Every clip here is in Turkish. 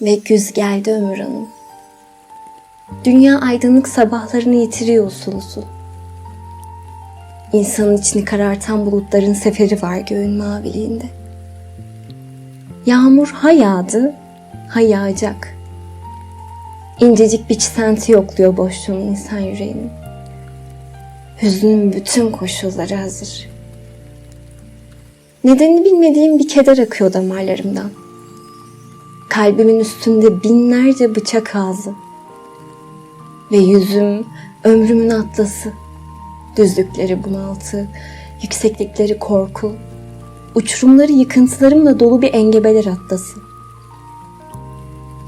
Ve güz geldi Ömür. Dünya aydınlık sabahlarını yitiriyor usul usul. İnsanın içini karartan bulutların seferi var göğün maviliğinde. Yağmur ha yağdı, ha yağacak. İncecik bir çisenti yokluyor boşluğun insan yüreğini. Hüznün bütün koşulları hazır. Nedenini bilmediğim bir keder akıyor damarlarımdan. Kalbimin üstünde binlerce bıçak ağzı. Ve yüzüm ömrümün atlası. Düzlükleri bunaltı, yükseklikleri korku, uçurumları yıkıntılarımla dolu bir engebeler atlası.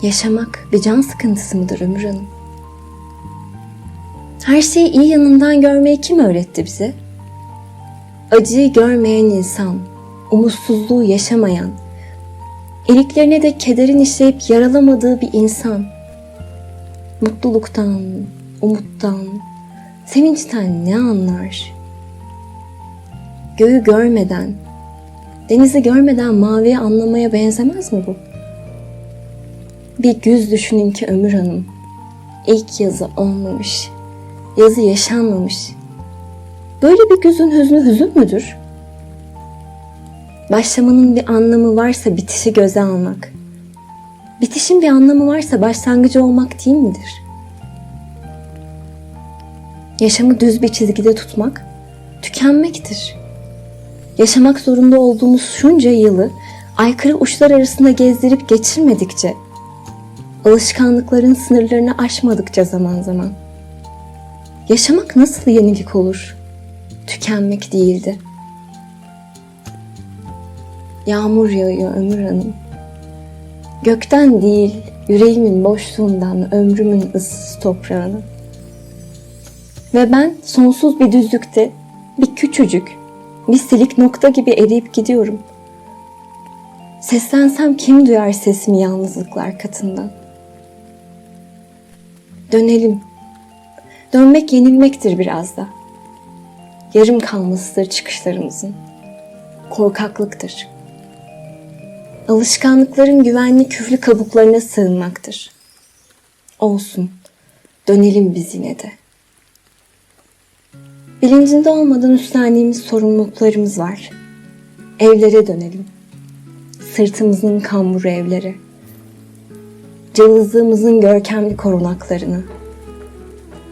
Yaşamak bir can sıkıntısı mıdır Ömür? Her şeyi iyi yanından görmeyi kim öğretti bize? Acıyı görmeyen insan, umutsuzluğu yaşamayan, iliklerine de kederin işleyip yaralamadığı bir insan. Mutluluktan, umuttan, sevinçten ne anlar? Göğü görmeden, denizi görmeden maviyi anlamaya benzemez mi bu? Bir güz düşünün ki Ömür Hanım, ilk yazı olmamış, yazı yaşanmamış. Böyle bir güzün hüznü hüzün müdür? Başlamanın bir anlamı varsa bitişi göze almak. Bitişin bir anlamı varsa başlangıcı olmak değil midir? Yaşamı düz bir çizgide tutmak tükenmektir. Yaşamak zorunda olduğumuz şunca yılı aykırı uçlar arasında gezdirip geçirmedikçe, alışkanlıkların sınırlarını aşmadıkça zaman zaman. Yaşamak nasıl yenilik olur? Tükenmek değildi. Yağmur yağıyor Ömür Hanım. Gökten değil, yüreğimin boşluğundan ömrümün ıssız toprağını. Ve ben sonsuz bir düzlükte bir küçücük, bir silik nokta gibi eriyip gidiyorum. Seslensem kim duyar sesimi yalnızlıklar katından? Dönelim. Dönmek yenilmektir biraz da. Yarım kalmasıdır çıkışlarımızın. Korkaklıktır. Alışkanlıkların güvenli küflü kabuklarına sığınmaktır. Olsun. Dönelim biz yine de. Bilincinde olmadan üstlendiğimiz sorumluluklarımız var. Evlere dönelim. Sırtımızın kamburu evlere. Cılızlığımızın görkemli korunaklarına.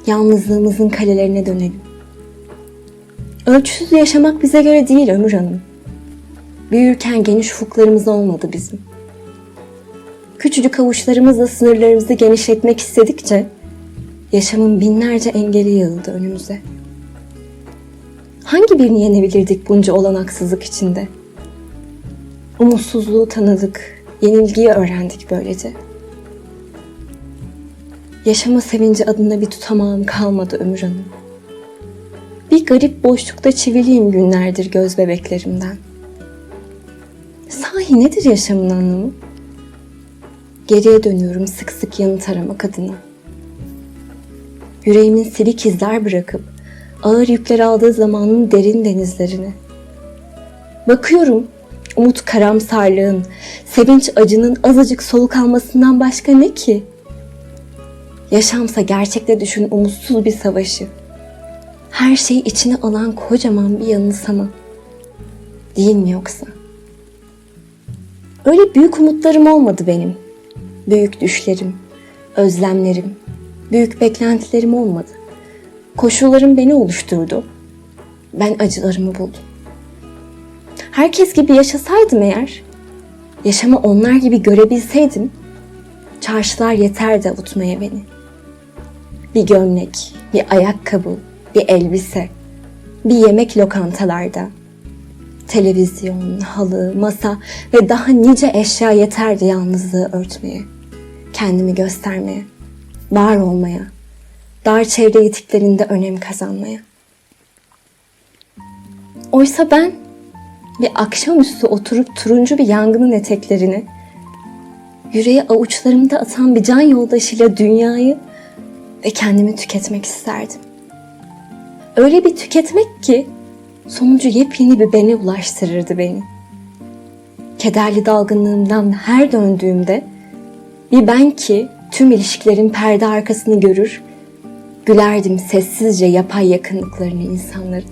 Yalnızlığımızın kalelerine dönelim. Ölçüsüz yaşamak bize göre değil Ömür Hanım. Büyürken geniş ufuklarımız olmadı bizim. Küçücük avuçlarımızla sınırlarımızı genişletmek istedikçe yaşamın binlerce engeli yığıldı önümüze. Hangi birini yenebilirdik bunca olanaksızlık içinde? Umutsuzluğu tanıdık, yenilgiyi öğrendik böylece. Yaşama sevinci adına bir tutamağım kalmadı Ömür Hanım. Bir garip boşlukta çiviliyim günlerdir göz bebeklerimden. Sahi nedir yaşamın anlamı? Geriye dönüyorum sık sık yanıt aramak adına. Yüreğimin silik izler bırakıp ağır yükler aldığı zamanın derin denizlerine. Bakıyorum umut karamsarlığın, sevinç acının azıcık soluk almasından başka ne ki? Yaşamsa gerçekte düşün umutsuz bir savaşı. Her şeyi içine alan kocaman bir yanılsama. Değil mi yoksa? Öyle büyük umutlarım olmadı benim. Büyük düşlerim, özlemlerim, büyük beklentilerim olmadı. Koşullarım beni oluşturdu. Ben acılarımı buldum. Herkes gibi yaşasaydım eğer, yaşamı onlar gibi görebilseydim, çarşılar yeterdi avutmaya beni. Bir gömlek, bir ayakkabı, bir elbise, bir yemek lokantalarda, televizyon, halı, masa ve daha nice eşya yeterdi yalnızlığı örtmeye, kendimi göstermeye, var olmaya, dar çevre yitiklerinde önem kazanmaya. Oysa ben bir akşamüstü oturup turuncu bir yangının eteklerini, yüreği avuçlarımda atan bir can yoldaşıyla dünyayı ve kendimi tüketmek isterdim. Öyle bir tüketmek ki sonucu yepyeni bir bene ulaştırırdı beni. Kederli dalgınlığımdan her döndüğümde Bir ben ki tüm ilişkilerin perde arkasını görür, gülerdim sessizce yapay yakınlıklarını insanların.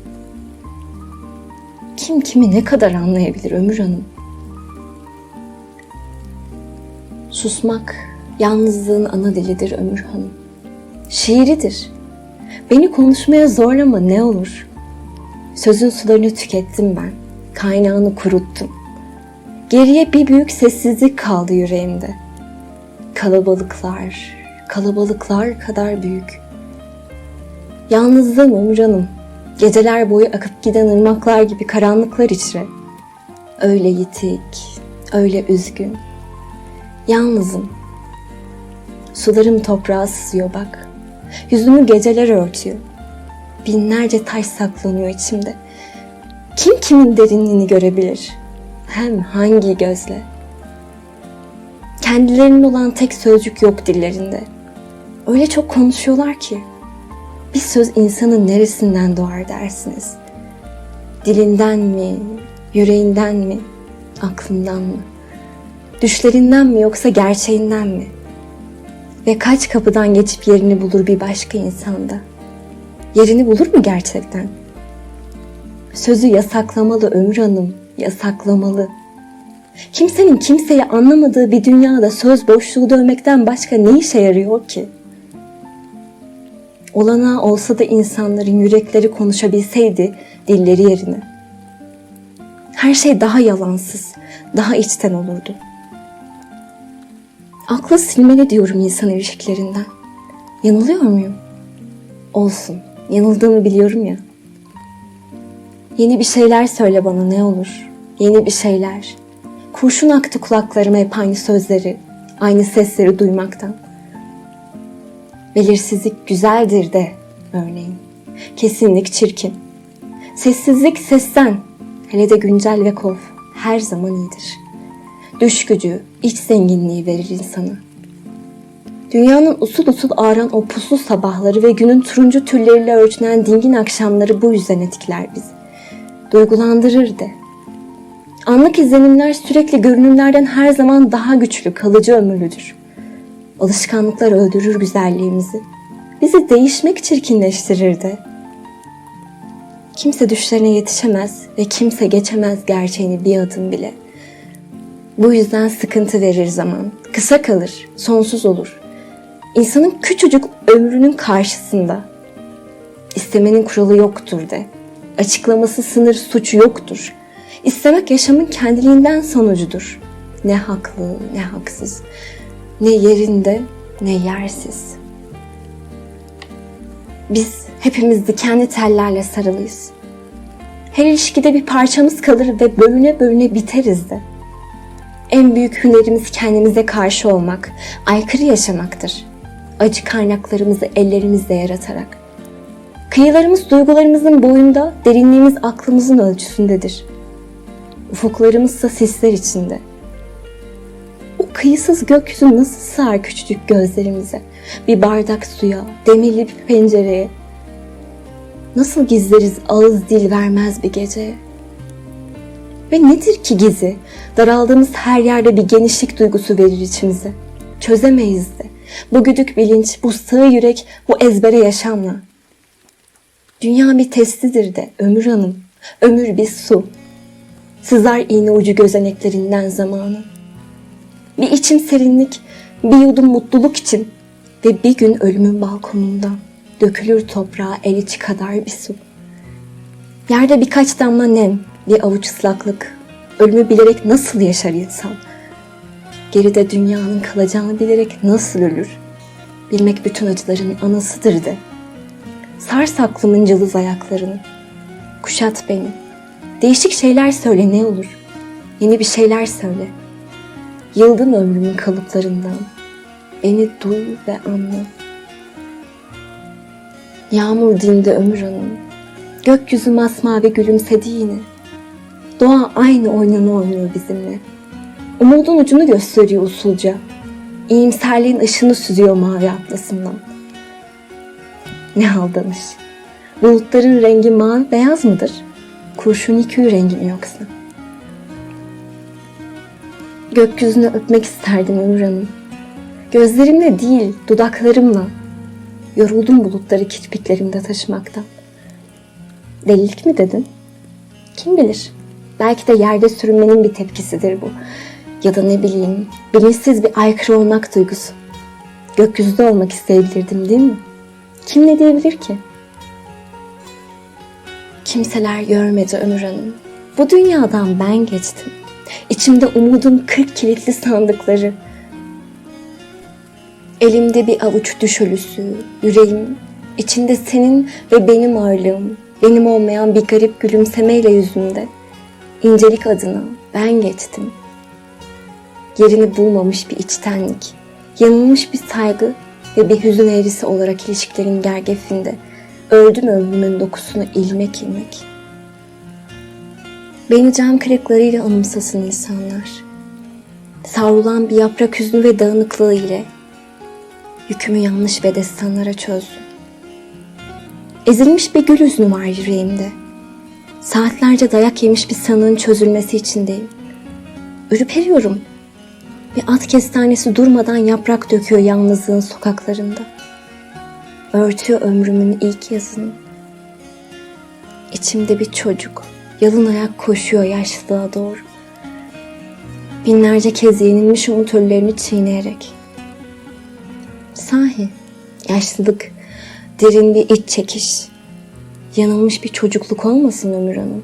Kim kimi ne kadar anlayabilir Ömür Hanım? Susmak yalnızlığın ana dilidir Ömür Hanım. Şiiridir. Beni konuşmaya zorlama ne olur. Sözün sularını tükettim ben. Kaynağını kuruttum. Geriye bir büyük sessizlik kaldı yüreğimde. Kalabalıklar, kalabalıklar kadar büyük. Yalnızlığım Hanım. Geceler boyu akıp giden ırmaklar gibi karanlıklar içre. Öyle yitik, öyle üzgün. Yalnızım. Sularım toprağa sızıyor bak. Yüzümü geceler örtüyor. Binlerce taş saklanıyor içimde. Kim kimin derinliğini görebilir? Hem hangi gözle? Kendilerinin olan tek sözcük yok dillerinde. Öyle çok konuşuyorlar ki. Bir söz insanın neresinden doğar dersiniz? Dilinden mi, yüreğinden mi, aklından mı? Düşlerinden mi yoksa gerçeğinden mi? Ve kaç kapıdan geçip yerini bulur bir başka insanda? Yerini bulur mu gerçekten? Sözü yasaklamalı Ömür Hanım, yasaklamalı. Kimsenin kimseyi anlamadığı bir dünyada söz boşluğu dövmekten başka ne işe yarıyor ki? Olana olsa da insanların yürekleri konuşabilseydi dilleri yerine. Her şey daha yalansız, daha içten olurdu. Aklı silmeli diyorum insan ilişkilerinden. Yanılıyor muyum? Olsun, yanıldığımı biliyorum ya. Yeni bir şeyler söyle bana ne olur. Yeni bir şeyler. Kurşun aktı kulaklarıma hep aynı sözleri, aynı sesleri duymaktan. Belirsizlik güzeldir de örneğin. Kesinlik çirkin. Sessizlik sesten, hele de güncel ve kov her zaman iyidir. Düş gücü, iç zenginliği verir insana. Dünyanın usul usul ağıran o puslu sabahları ve günün turuncu tülleriyle örtünen dingin akşamları bu yüzden etkiler bizi. Duygulandırır de. Anlık izlenimler sürekli görünümlerden her zaman daha güçlü, kalıcı ömürlüdür. Alışkanlıklar öldürür güzelliğimizi. Bizi değişmek çirkinleştirir de. Kimse düşlerine yetişemez ve kimse geçemez gerçeğini bir adım bile. Bu yüzden sıkıntı verir zaman. Kısa kalır, sonsuz olur. İnsanın küçücük ömrünün karşısında. İstemenin kuralı yoktur de. Açıklaması sınır suç yoktur. İstemek yaşamın kendiliğinden sonucudur. Ne haklı ne haksız. Ne yerinde ne yersiz. Biz hepimiz dikenli tellerle sarılıyız. Her ilişkide bir parçamız kalır ve bölüne bölüne biteriz de. En büyük hünerimiz kendimize karşı olmak, aykırı yaşamaktır. Acı kaynaklarımızı ellerimizle yaratarak. Kıyılarımız duygularımızın boyunda, derinliğimiz aklımızın ölçüsündedir. Ufuklarımızsa sisler içinde. O kıyısız gökyüzü nasıl sığar küçücük gözlerimize? Bir bardak suya, demirli bir pencereye. Nasıl gizleriz ağız dil vermez bir geceye? Ve nedir ki gizi? Daraldığımız her yerde bir genişlik duygusu verir içimize. Çözemeyiz de. Bu güdük bilinç, bu sığ yürek, bu ezbere yaşamla. Dünya bir testidir de Ömür Hanım. Ömür bir su. Sızar iğne ucu gözeneklerinden zamanı. Bir içim serinlik, bir yudum mutluluk için ve bir gün ölümün balkonundan dökülür toprağa el içi kadar bir su. Yerde birkaç damla nem, bir avuç ıslaklık. Ölümü bilerek nasıl yaşar insan? Geride dünyanın kalacağını bilerek nasıl ölür? Bilmek bütün acıların anasıdır de. Sars aklımın cılız ayaklarını. Kuşat beni. Değişik şeyler söyle ne olur. Yeni bir şeyler söyle. Yıldım ömrümün kalıplarından. Beni duy ve anla. Yağmur dindi ömür hanım. Gökyüzü masmavi gülümsedi yine. Doğa aynı oynanı oynuyor bizimle. Umudun ucunu gösteriyor usulca. İyimserliğin ışını süzüyor mavi atlasından. Ne aldanış. Bulutların rengi mavi beyaz mıdır? Kurşun ikü rengi mi yoksa? Gökyüzünü öpmek isterdim Ömür Hanım. Gözlerimle değil, dudaklarımla. Yoruldum bulutları kirpiklerimde taşımaktan. Delilik mi dedin? Kim bilir? Belki de yerde sürünmenin bir tepkisidir bu. Ya da ne bileyim, bilinçsiz bir aykırı olmak duygusu. Gökyüzünde olmak isteyebilirdim değil mi? Kim ne diyebilir ki? Kimseler görmedi Ömür Hanım. Bu dünyadan ben geçtim. İçimde umudum kırk kilitli sandıkları. Elimde bir avuç düş ölüsü, yüreğim, içinde senin ve benim ağırlığım, benim olmayan bir garip gülümsemeyle yüzümde. İncelik adına ben geçtim. Yerini bulmamış bir içtenlik, yanılmış bir saygı ve bir hüzün eğrisi olarak ilişkilerin gergefinde öldüm ömrümün dokusunu ilmek ilmek. Beni cam kırıklarıyla anımsasın insanlar. Savrulan bir yaprak hüznü ve dağınıklığı ile yükümü yanlış ve destanlara çözdüm. Ezilmiş bir gül hüznü var yüreğimde. Saatlerce dayak yemiş bir sanığın çözülmesi içindeyim. Ürperiyorum. Bir at kestanesi durmadan yaprak döküyor yalnızlığın sokaklarında. Örtüyor ömrümün ilk yazını. İçimde bir çocuk yalın ayak koşuyor yaşlılığa doğru. Binlerce kez yenilmiş umut ölülerini çiğneyerek. Sahi yaşlılık derin bir iç çekiş. Yanılmış bir çocukluk olmasın Ömür Hanım.